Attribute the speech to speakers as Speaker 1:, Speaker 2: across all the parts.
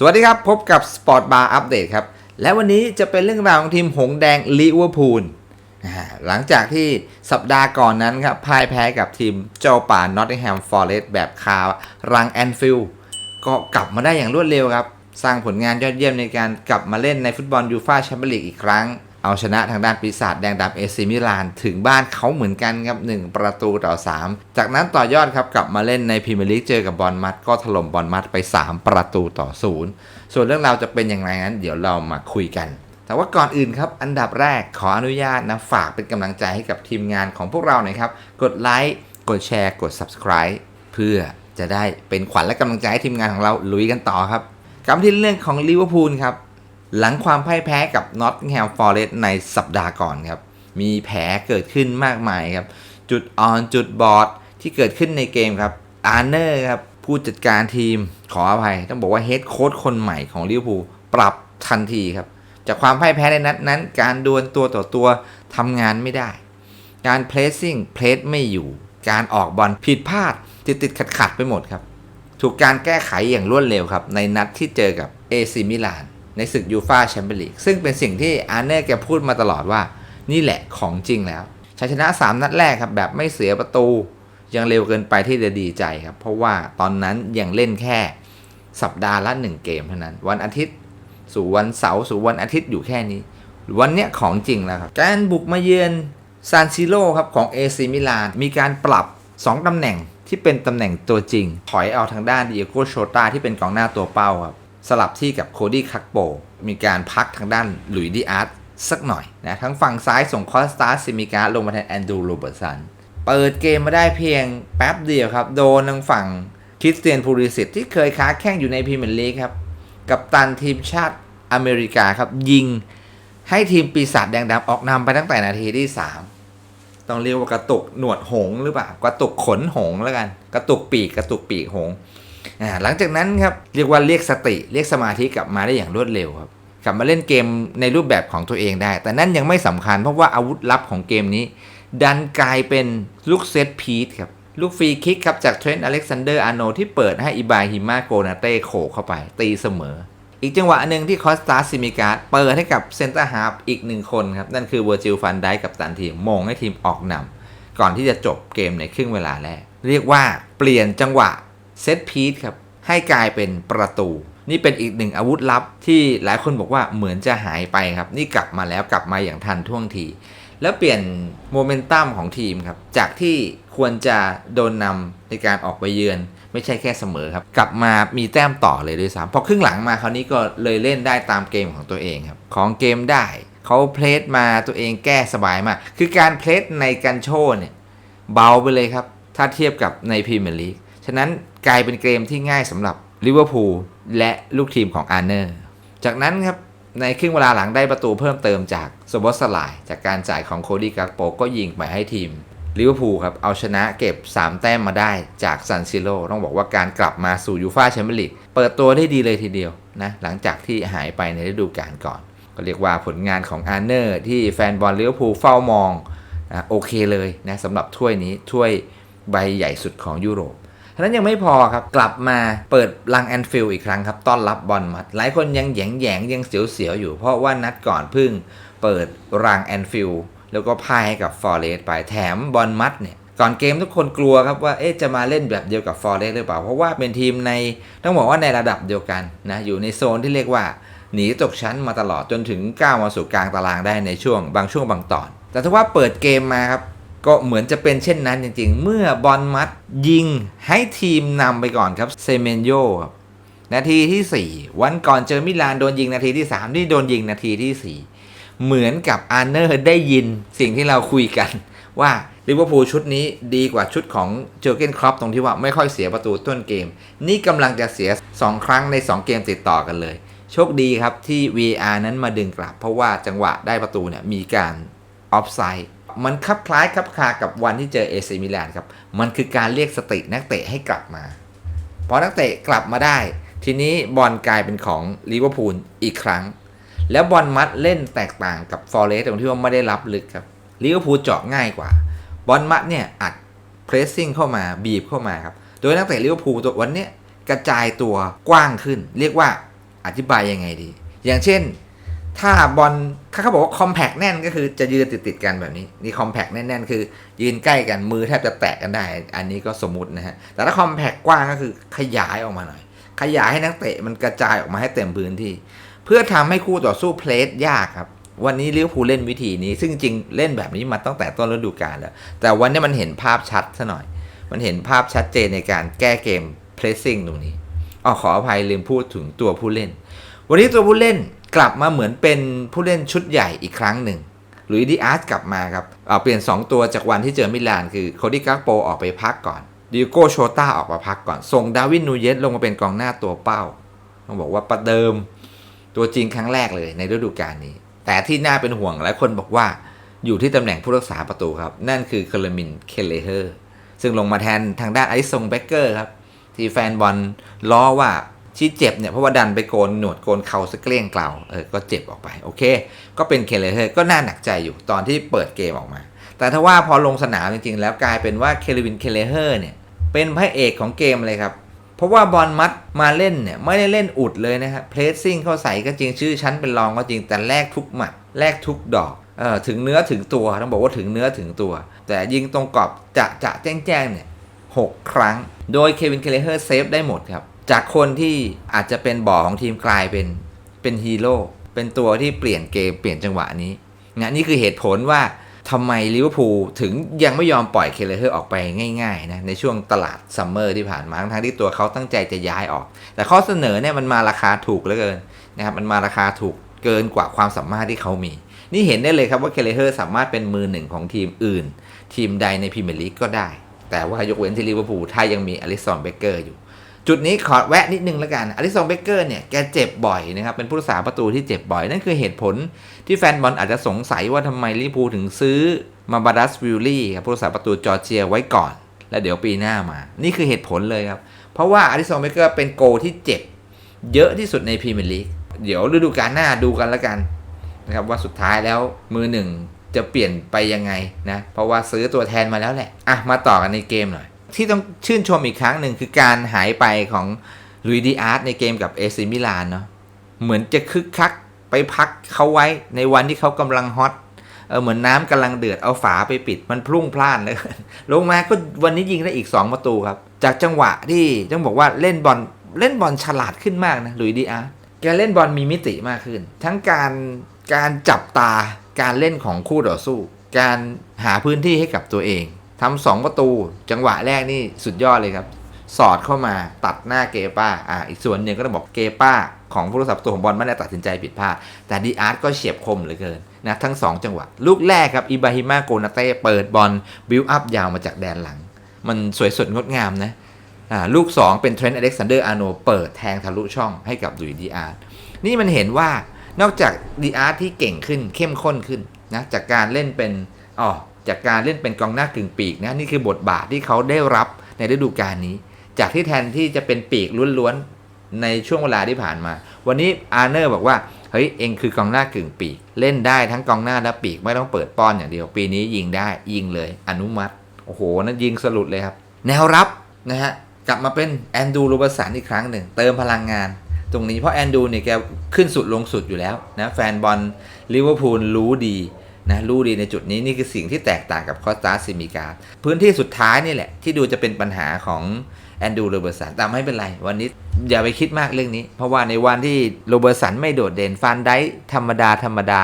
Speaker 1: สวัสดีครับ พบกับ Sport Bar Update ครับ และวันนี้จะเป็นเรื่องราวของทีมหงแดงลิเวอร์พูลหลังจากที่สัปดาห์ก่อนนั้นครับพ่ายแพ้กับทีมเจ้าป่านอตติงแฮมฟอร์เรสต์แบบคารังแอนฟิลด์ก็กลับมาได้อย่างรวดเร็วครับ สร้างผลงานยอดเยี่ยมในการกลับมาเล่นในฟุตบอลยูฟาแชมเปี้ยนลีกอีกครั้ง เอาชนะทางด้านปีศาจแดงดำเอซิมิลาน ถึงบ้านเขาเหมือนกันครับ 1 ประตูต่อ 3 จากนั้นต่อยอดครับกลับมาเล่นในพรีเมียร์ลีกเจอกับบอลมัดก็ถล่มบอลมัดไป 3 ประตูต่อ 0 ส่วนเรื่องราวจะเป็นอย่างไรนั้น เดี๋ยวเรามาคุยกัน แต่ว่าก่อนอื่นครับ อันดับแรกขออนุญาตนะฝากเป็นกำลังใจให้กับทีมงานของพวกเราหน่อยครับกดไลค์กดแชร์กด subscribe เพื่อจะได้เป็นขวัญและกำลังใจให้ทีมงานของเราลุยกันต่อครับกลับที่เรื่องของลิเวอร์พูลครับ หลังความพ่ายแพ้กับนอตติงแฮมฟอร์เรสในสัปดาห์ก่อนครับ มีแผลเกิดขึ้นมากมายครับ จุดอ่อนจุดบอดที่เกิดขึ้นในเกมครับอาร์เนอร์ครับ ผู้จัดการทีมขออภัย ต้องบอกว่าเฮดโค้ชคนใหม่ของลิเวอร์พูลปรับทันทีครับ จากความพ่ายแพ้ในนัดนั้น การดวลตัวต่อตัวทำงานไม่ได้ การเพลสซิ่งเพลสไม่อยู่ การออกบอลผิดพลาด ติดติดขัดขัดไปหมดครับ ถูกการแก้ไขอย่างรวดเร็วครับ ในนัดที่เจอกับเอซิมิลาน ในศึกยูฟาแชมเปี้ยนลีกซึ่งเป็นสิ่งที่อาร์เน่แกพูดมาตลอดว่า นี่แหละของจริงแล้วชัยชนะ 3 นัดแรกครับ แบบไม่เสียประตูยังเร็วเกินไปที่จะดีใจครับ เพราะว่าตอนนั้นยังเล่นแค่สัปดาห์ละ 1 เกมเท่านั้น วันอาทิตย์ สู่วันเสาร์สู่วันอาทิตย์อยู่แค่นี้ วันเนี้ยของจริงแล้วครับ การบุกมาเยือนซานซิโร่ครับของเอซิมิลานมีการปรับ 2ตำแหน่งที่เป็นตำแหน่งตัวจริง ถอยเอาทางด้านดิเอโกโชตาที่เป็นกองหน้าตัวเป้าครับ สลับที่กับโคดี้คักโปมีการพักทางด้านหลุยดีอาร์ตสักหน่อยนะทั้งฝั่งซ้ายส่งคอสตาซิมิกาลงมาแทนแอนดูโรเบิร์ตสันเปิดเกมมาได้เพียงแป๊บเดียวครับ โดนทางฝั่งคริสเตียนพูริสิตที่เคยค้าแข่งอยู่ในพรีเมียร์ลีกครับ กับตันทีมชาติอเมริกาครับยิงให้ทีมปีศาจแดงดำออกนำไปตั้งแต่นาทีที่ 3 ต้องเรียกว่ากระตุกหนวดหงหรือเปล่ากระตุกขนหงแล้วกัน กระตุกปีกกระตุกปีกหง หลังจากนั้นครับเรียกว่าเรียกสติเรียกสมาธิกลับมาได้อย่างรวดเร็วครับกลับมาเล่นเกมในรูปแบบของตัวเองได้ แต่นั่นยังไม่สำคัญเพราะว่าอาวุธลับของเกมนี้ ดันกลายเป็นลูกเซตพีทครับลูกฟรีคิกครับจากเทรนต์อเล็กซานเดอร์อาร์โนที่เปิดให้อิบราฮิมาโกนาเต้โขเข้าไป ตีเสมอ อีกจังหวะหนึ่งที่คอสตาซิมิการ์ดเปิดให้กับเซนเตอร์ฮาร์ฟอีกหนึ่งคนครับ นั่นคือเวอร์จิลฟันไดกับตันทีมมงให้ทีมออกนำก่อนที่จะจบเกมในครึ่งเวลาแรก เรียกว่าเปลี่ยนจังหวะ เซตพีทครับ ให้กลายเป็นประตู นี่เป็นอีกหนึ่งอาวุธลับที่หลายคนบอกว่าเหมือนจะหายไปครับ นี่กลับมาแล้วกลับมาอย่างทันท่วงที แล้วเปลี่ยนโมเมนตัมของทีมครับ จากที่ควรจะโดนนำในการออกไปเยือนไม่ใช่แค่เสมอครับ กลับมามีแต้มต่อเลยด้วยซ้ำพอครึ่งหลังมาคราวนี้ก็เลยเล่นได้ตามเกมของตัวเองครับ ของเกมได้เขาเพลสมาตัวเองแก้สบายมาก คือการเพลสในกันโชเนี่ยเบาไปเลยครับ ถ้าเทียบกับในพรีเมียร์ลีกฉะนั้น กลายเป็นเกมที่ง่ายสำหรับลิเวอร์พูลและลูกทีมของอาร์เนอร์จากนั้นครับในครึ่งเวลาหลังได้ประตูเพิ่มเติมจากโซบอสลาย จากการจ่ายของโคดี้กากโปก็ยิงไปให้ทีมลิเวอร์พูลครับเอาชนะเก็บ 3 แต้มมาได้จากซันซิโร่ต้องบอกว่าการกลับมาสู่ยูฟาแชมเปี้ยนลีกเปิดตัวได้ดีเลยทีเดียวนะหลังจากที่หายไปในฤดูกาลก่อน ก็เรียกว่าผลงานของอาร์เนอร์ที่แฟนบอลลิเวอร์พูลเฝ้ามองนะโอเคเลยนะสำหรับถ้วยนี้ถ้วยใบใหญ่สุดของยุโรป ฉะนั้นยังไม่พอครับ กลับมาเปิดลังแอนฟิลด์อีกครั้งครับ ต้อนรับบอลมัด หลายคนยังแยงแยงยังเสียวๆอยู่ เพราะว่านัดก่อนเพึ่งเปิดรังแอนฟิลด์แล้วก็พ่ายให้กับฟอร์เรสต์ไปแถมบอลมัดเนี่ยก่อนเกมทุกคนกลัวครับว่าเอ๊ะจะมาเล่นแบบเดียวกับฟอร์เรสต์หรือเปล่า เพราะว่าเป็นทีมในต้องบอกว่าในระดับเดียวกันนะอยู่ในโซนที่เรียกว่าหนีตกชั้นมาตลอดจนถึงก้าวมาสู่กลางตารางได้ในช่วงบางช่วงบางตอน แต่ถ้าว่าเปิดเกมมาครับ ก็เหมือนจะเป็นเช่นนั้นจริงๆ เมื่อบอลมัดยิงให้ทีมนำไปก่อนครับเซเมนโยครับนาทีที่ 4 วันก่อนเจอมิลานโดนยิงนาทีที่ 3 นี่โดนยิงนาทีที่ 4 เหมือนกับอาร์เนอร์ได้ยินสิ่งที่เราคุยกัน ว่าลิเวอร์พูลชุดนี้ดีกว่าชุดของเจอเกนครอปตรงที่ว่าไม่ค่อยเสียประตูต้นเกม นี่กำลังจะเสีย 2 ครั้งใน 2 เกมติดต่อกันเลย โชคดีครับที่ VR นั้นมาดึงกลับ เพราะว่าจังหวะได้ประตูเนี่ยมีการออฟไซด์ มันคลับคล้ายคลับคากับวันที่เจอเอซิมิลานครับ มันคือการเรียกสตินักเตะให้กลับมาพอนักเตะกลับมาได้ ทีนี้บอลกลายเป็นของลิเวอร์พูลอีกครั้ง แล้วบอลมัดเล่นแตกต่างกับฟอร์เรสต์ตรงที่ว่าไม่ได้รับลึกครับลิเวอร์พูลเจาะง่ายกว่า บอลมัดเนี่ยอัดเพรสซิ่งเข้ามาบีบเข้ามาครับ โดยนักเตะลิเวอร์พูลตัววันนี้กระจายตัวกว้างขึ้น เรียกว่าอธิบายยังไงดี อย่างเช่น ถ้าบอลถ้าเขาบอกว่าคอมแพกแน่นก็คือจะยืนติดติดๆกันแบบนี้นี่คอมแพกแน่นๆ คือยืนใกล้กันมือแทบจะแตะกันได้ อันนี้ก็สมมตินะฮะ แต่ถ้าคอมแพกกว้างก็คือขยายออกมาหน่อย ขยายให้นักเตะมันกระจายออกมาให้เต็มพื้นที่ เพื่อทำให้คู่ต่อสู้เพลสยากครับ วันนี้ลิเวอร์พูลเล่นวิธีนี้ ซึ่งจริงเล่นแบบนี้มาตั้งแต่ต้นฤดูกาลแล้ว แต่วันนี้มันเห็นภาพชัดซะหน่อย มันเห็นภาพชัดเจนในการแก้เกม pressing ตรงนี้อ๋อขออภัยลืมพูดถึงตัวผู้เล่น วันนี้ตัวผู้เล่น กลับมาเหมือนเป็นผู้เล่นชุดใหญ่อีกครั้งหนึ่งหลุยดีอาร์สกลับมาครับเเปลี่ยน 2 ตัวจากวันที่เจอมิลานคือโคดี้กักโปออกไปพักก่อนดิโก้โชต้าออกมาพักก่อน ส่งดาวินนูเยสลงมาเป็นกองหน้าตัวเป้าต้องบอกว่าประเดิมตัวจริงครั้งแรกเลยในฤดูกาลนี้ แต่ที่น่าเป็นห่วงหลายคนบอกว่าอยู่ที่ตำแหน่งผู้รักษาประตูครับ นั่นคือเคลมินเคเลเฮอร์ซึ่งลงมาแทนทางด้านไอซงเบเกอร์ครับ ที่แฟนบอลล้อว่า ที่เจ็บเนี่ยเพราะว่าดันไปโกนหนวดโกนเข่าสะเกลี้ยงเกล่าเออก็เจ็บออกไปโอเค ก็เป็นเคเลเฮอร์ก็น่าหนักใจอยู่ตอนที่เปิดเกมออกมา แต่ถ้าว่าพอลงสนามจริงๆ แล้วกลายเป็นว่าเคลวินเคเลเฮอร์เนี่ยเป็นพระเอกของเกมเลยครับเพราะว่าบอลมัดมาเล่นเนี่ยไม่ได้เล่นอุดเลยนะครับเพรสซิ่งเข้าใส่ก็จริงชื่อชั้นเป็นรองก็จริงแต่แลกทุกหมัดแลกทุกดอกเออถึงเนื้อถึงตัวต้องบอกว่าถึงเนื้อถึงตัว แต่ยิงตรงกรอบจะจะแจ้งแจ้งเนี่ย6ครั้ง โดยเควินเคเลเฮอร์เซฟได้หมดครับ จากคนที่อาจจะเป็นบ่อของทีมกลายเป็นเป็นฮีโร่เป็นตัวที่เปลี่ยนเกมเปลี่ยนจังหวะนี้นะนี่คือเหตุผลว่าทำไมลิเวอร์พูลถึงยังไม่ยอมปล่อยเคเลเฮอร์ออกไปง่ายๆนะในช่วงตลาดซัมเมอร์ที่ผ่านมาทั้งที่ตัวเขาตั้งใจจะย้ายออก แต่ข้อเสนอเนี่ยมันมาราคาถูกเหลือเกินนะครับมันมาราคาถูกเกินกว่าความสามารถที่เขามี นี่เห็นได้เลยครับว่าเคเลเฮอร์สามารถเป็นมือหนึ่งของทีมอื่น ทีมใดในพรีเมียร์ลีกก็ได้ แต่ว่ายกเว้นที่ลิเวอร์พูลถ้ายังมีอลิสันเบเกอร์อยู่ จุดนี้ขอแวะนิดนึงแล้วกันอลิสันเบเกอร์เนี่ยแกเจ็บบ่อยนะครับ เป็นผู้รักษาประตูที่เจ็บบ่อย นั่นคือเหตุผลที่แฟนบอลอาจจะสงสัยว่าทำไมลิพูถึงซื้อมาบาดัสวิลลี่ครับผู้รักษาประตูจอร์เจียไว้ก่อน แล้วเดี๋ยวปีหน้ามา นี่คือเหตุผลเลยครับ เพราะว่าอลิสันเบเกอร์เป็นโกที่เจ็บเยอะที่สุดในพรีเมียร์ลีกเดี๋ยวฤดูกาลหน้าดูกันแล้วกันนะครับว่าสุดท้ายแล้วมือหนึ่งจะเปลี่ยนไปยังไงนะเพราะว่าซื้อตัวแทนมาแล้วแหละอะมาต่อกันในเกมหน่อย ที่ต้องชื่นชมอีกครั้งหนึ่งคือการหายไปของลุยดีอาร์ตในเกมกับเอซิมิลานเนาะเหมือนจะคึกคักไปพักเขาไว้ในวันที่เขากำลังฮอตเออเหมือนน้ำกำลังเดือดเอาฝาไปปิดมันพรุ่งพล่านเลยลงมาก็วันนี้ยิงได้อีก 2 ประตูครับ จากจังหวะที่ต้องบอกว่าเล่นบอลเล่นบอลฉลาดขึ้นมากนะลุยดีอาร์ตแกเล่นบอลมีมิติมากขึ้น ทั้งการการจับตาการเล่นของคู่ต่อสู้ การหาพื้นที่ให้กับตัวเอง ทำสองประตู จังหวะแรกนี่สุดยอดเลยครับ สอดเข้ามาตัดหน้าเกป้าอ่าอีกส่วนหนึ่งก็ต้องบอกเกป้า ของผู้รักษาประตูของบอลไม่ได้ตัดสินใจผิดพลาดแต่ดีอาร์ตก็เฉียบคมเหลือเกินนะทั้ง 2 จังหวะ ลูกแรกครับอิบราฮิมาโกนาเต้เปิดบอลบิวอัพยาวมาจากแดนหลัง มันสวยสดงดงามนะอ่าลูก 2 เป็นเทรนต์อเล็กซานเดอร์อาร์โนเปิดแทงทะลุช่องให้กับลุยดีอาร์ตนี่มันเห็นว่านอกจากดีอาร์ตที่เก่งขึ้นเข้มข้นขึ้นนะจากการเล่นเป็นอ๋อ จากการเล่นเป็นกองหน้ากึ่งปีกนะนี่คือบทบาทที่เขาได้รับในฤดูกาลนี้ จากที่แทนที่จะเป็นปีกล้วนๆในช่วงเวลาที่ผ่านมา วันนี้อาร์เนอร์บอกว่าเฮ้ยเองคือกองหน้ากึ่งปีก เล่นได้ทั้งกองหน้าและปีกไม่ต้องเปิดป้อนอย่างเดียวปีนี้ยิงได้ยิงเลยอนุมัติโอ้โหนั่นยิงสลุดเลยครับ แนวรับนะฮะกลับมาเป็นแอนดูโรเบสันอีกครั้งหนึ่ง เติมพลังงาน ตรงนี้เพราะแอนดูเนี่ยแกขึ้นสุดลงสุดอยู่แล้วนะแฟนบอลลิเวอร์พูลรู้ดี นะรู้ดีในจุดนี้นี่คือสิ่งที่แตกต่างกับคอสตาซิมิการ์พื้นที่สุดท้ายนี่แหละ ที่ดูจะเป็นปัญหาของแอนดูโรเบอร์สันแต่ไม่เป็นไร วันนี้อย่าไปคิดมากเรื่องนี้ เพราะว่าในวันที่โรเบอร์สันไม่โดดเด่นฟันได้ธรรมดา ธรรมดา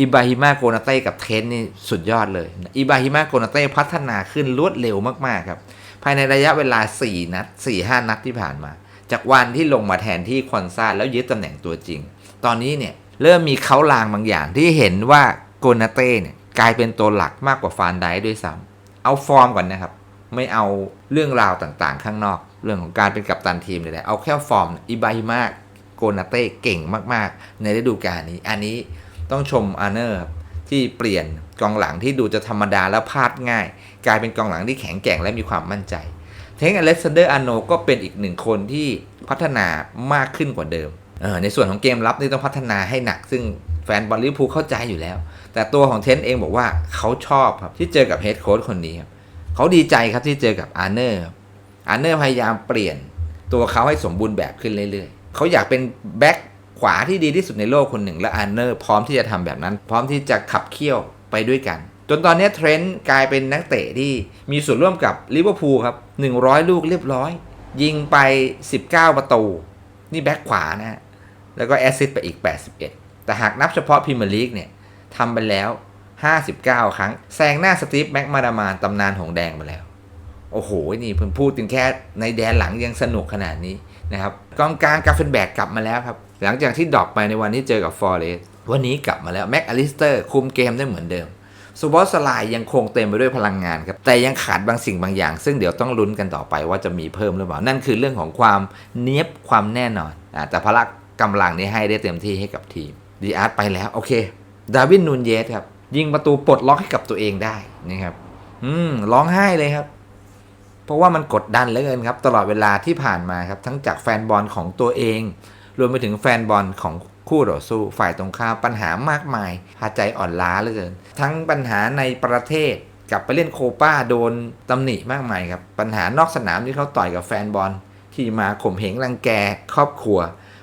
Speaker 1: อิบาฮิมาโกนาเต้กับเทนนี่สุดยอดเลย อิบาฮิมาโกนาเต้พัฒนาขึ้นรวดเร็วมากๆครับ ภายในระยะเวลา 4 นัด 4-5 นัดที่ผ่านมา จากวันที่ลงมาแทนที่คอนซาแล้วยึดตำแหน่งตัวจริง ตอนนี้เนี่ยเริ่มมีเขาลางบางอย่างที่เห็นว่า โกนาเต้เนี่ยกลายเป็นตัวหลักมากกว่าฟานไดด้วยซ้ำเอาฟอร์มก่อนนะครับ ไม่เอาเรื่องราวต่างๆ ข้างนอก เรื่องของการเป็นกัปตันทีมเลยแหละเอาแค่ฟอร์มอิบาฮิมาโกนาเต้เก่งมากๆ ในฤดูกาลนี้ อันนี้ต้องชมอาร์เนอร์ที่เปลี่ยนกองหลังที่ดูจะธรรมดาแล้วพลาดง่าย กลายเป็นกองหลังที่แข็งแกร่งและมีความมั่นใจเทงอเล็กซานเดอร์อาโนก็เป็นอีกหนึ่งคนที่พัฒนามากขึ้นกว่าเดิมออในส่วนของเกมรับนี่ต้องพัฒนาให้หนัก ซึ่งแฟนบอลลิเวอร์พูลเข้าใจอยู่แล้ว แต่ตัวของเทนเองบอกว่าเขาชอบครับที่เจอกับเฮดโค้ชคนนี้ครับเขาดีใจครับที่เจอกับอาร์เนอร์อาร์เนอร์พยายามเปลี่ยนตัวเขาให้สมบูรณ์แบบขึ้นเรื่อยๆ เขาอยากเป็นแบ็คขวาที่ดีที่สุดในโลกคนหนึ่ง และอาร์เนอร์พร้อมที่จะทำแบบนั้น พร้อมที่จะขับเคี่ยวไปด้วยกัน จนตอนนี้เทรนต์กลายเป็นนักเตะที่มีส่วนร่วมกับลิเวอร์พูลครับ 100 ลูกเรียบร้อย ยิงไป 19 ประตู นี่แบ็คขวานะฮะแล้วก็แอสซิสต์ไปอีก 81 แต่หากนับเฉพาะพรีเมียร์ลีกเนี่ย ทำไปแล้ว 59 ครั้ง แซงหน้าสตีฟแม็กมาดามานตำนานหงแดงมาแล้ว โอ้โห นี่เพิ่งพูดถึงแค่ในแดนหลังยังสนุกขนาดนี้นะครับกองกลางกาเฟนแบกกลับมาแล้วครับ หลังจากที่ดรอปไปในวันที่เจอกับฟอร์เรสวันนี้กลับมาแล้วแม็กอลิสเตอร์คุมเกมได้เหมือนเดิมซูบอสไลายยังคงเต็มไปด้วยพลังงานครับ แต่ยังขาดบางสิ่งบางอย่าง ซึ่งเดี๋ยวต้องลุ้นกันต่อไปว่าจะมีเพิ่มหรือเปล่า นั่นคือเรื่องของความเนี้ยบความแน่นอนอ่าแต่พละกำลังนี้ให้ได้เต็มที่ให้กับทีมดีอาร์ตไปแล้ว โอเค ดาวินนูนเยสครับ ยิงประตูปลดล็อกให้กับตัวเองได้นะครับ อืมร้องไห้เลยครับ เพราะว่ามันกดดันเหลือเกินครับ ตลอดเวลาที่ผ่านมาครับ ทั้งจากแฟนบอลของตัวเอง รวมไปถึงแฟนบอลของคู่ต่อสู้ฝ่ายตรงข้ามปัญหามากมายพาใจอ่อนล้าเหลือเกิน ทั้งปัญหาในประเทศกลับไปเล่นโคป้าโดนตำหนิมากมายครับ ปัญหานอกสนามที่เขาต่อยกับแฟนบอลที่มาข่มเหงรังแกครอบครัว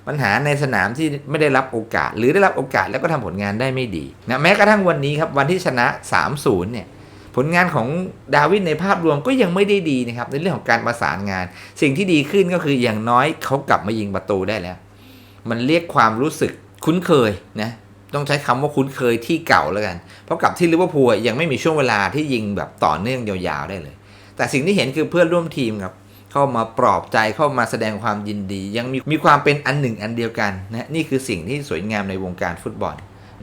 Speaker 1: ปัญหาในสนามที่ไม่ได้รับโอกาส หรือได้รับโอกาสแล้วก็ทำผลงานได้ไม่ดีนะแม้กระทั่งวันนี้ครับวันที่ชนะ 3-0 เนี่ยผลงานของดาวินในภาพรวมก็ยังไม่ได้ดีนะครับในเรื่องของการประสานงาน สิ่งที่ดีขึ้นก็คืออย่างน้อยเขากลับมายิงประตูได้แล้ว มันเรียกความรู้สึกคุ้นเคยนะต้องใช้คำว่าคุ้นเคยที่เก่าแล้วกัน เพราะกับที่ลิเวอร์พูลยังไม่มีช่วงเวลาที่ยิงแบบต่อเนื่องยาวๆได้เลย แต่สิ่งที่เห็นคือเพื่อนร่วมทีมครับ เข้ามาปลอบใจเข้ามาแสดงความยินดี ยังมีมีความเป็นอันหนึ่งอันเดียวกันนะนี่คือสิ่งที่สวยงามในวงการฟุตบอล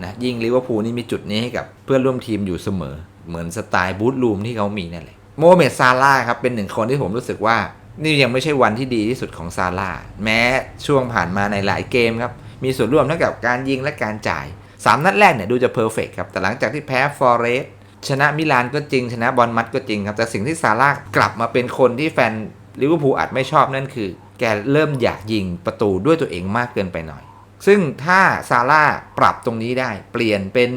Speaker 1: นะยิ่งลิเวอร์พูลนี่มีจุดนี้ให้กับเพื่อนร่วมทีมอยู่เสมอ เหมือนสไตล์บูธรูมที่เขามีนั่นแหละโมเมดซาร่าครับเป็นหนึ่งคนที่ผมรู้สึกว่า นี่ยังไม่ใช่วันที่ดีที่สุดของซาร่าแม้ช่วงผ่านมาในหลายเกมครับมีส่วนร่วมทั้งกับการยิงและการจ่าย 3 นัดแรกเนี่ยดูจะเพอร์เฟกครับ แต่หลังจากที่แพ้ฟอร์เรสชนะมิลานก็จริง ชนะบอลมัดก็จริงครับ แต่สิ่งที่ซาร่ากลับมาเป็นคนที่แฟน ลิเวอร์พูลอาจไม่ชอบนั่นคือ แกเริ่มอยากยิงประตูด้วยตัวเองมากเกินไปหน่อย ซึ่งถ้าซาร่าปรับตรงนี้ได้เปลี่ยนเป็น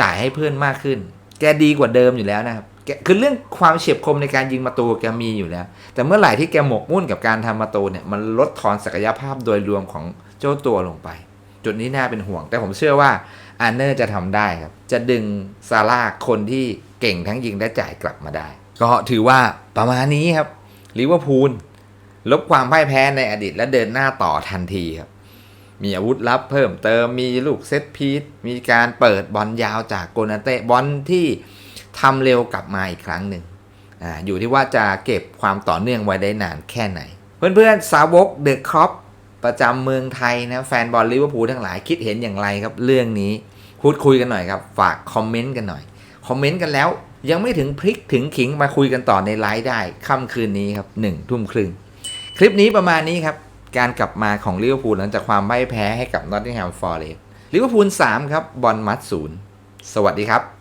Speaker 1: จ่ายให้เพื่อนมากขึ้น แกดีกว่าเดิมอยู่แล้วนะครับคือเรื่องความเฉียบคมในการยิงประตูแกมีอยู่แล้ว แต่เมื่อไหร่ที่แกหมกมุ่นกับการทำประตูเนี่ยมันลดทอนศักยภาพโดยรวมของเจ้าตัวลงไป จุดนี้น่าเป็นห่วง แต่ผมเชื่อว่าอาร์เนอร์จะทำได้ครับ จะดึงซาร่าคนที่เก่งทั้งยิงและจ่ายกลับมาได้ ก็ถือว่าประมาณนี้ครับ ลิเวอร์พูลลบความพ่ายแพ้ในอดีตและเดินหน้าต่อทันทีครับมีอาวุธลับเพิ่มเติมมีลูกเซตพีทมีการเปิดบอลยาวจากโกนาเต้บอลที่ทำเร็วกลับมาอีกครั้งหนึ่งอาอยู่ที่ว่าจะเก็บความต่อเนื่องไว้ได้นานแค่ไหน เพื่อนๆ สาวกเดอะครอปประจำเมืองไทยนะแฟนบอลลิเวอร์พูลทั้งหลายคิดเห็นอย่างไรครับเรื่องนี้พูดคุยกันหน่อยครับ ฝากคอมเมนต์กันหน่อย คอมเมนต์กันแล้ว ยังไม่ถึงพริกถึงขิงมาคุยกันต่อในไลฟ์ได้ค่ำคืนนี้ครับหนึ่งทุ่มครึ่งคลิปนี้ประมาณนี้ครับ การกลับมาของลิเวอร์พูลหลังจากความไม่แพ้ให้กับนอตติงแฮมฟอร์เรสต์ลิเวอร์พูล3ครับบอลมัดศูนย์สวัสดีครับ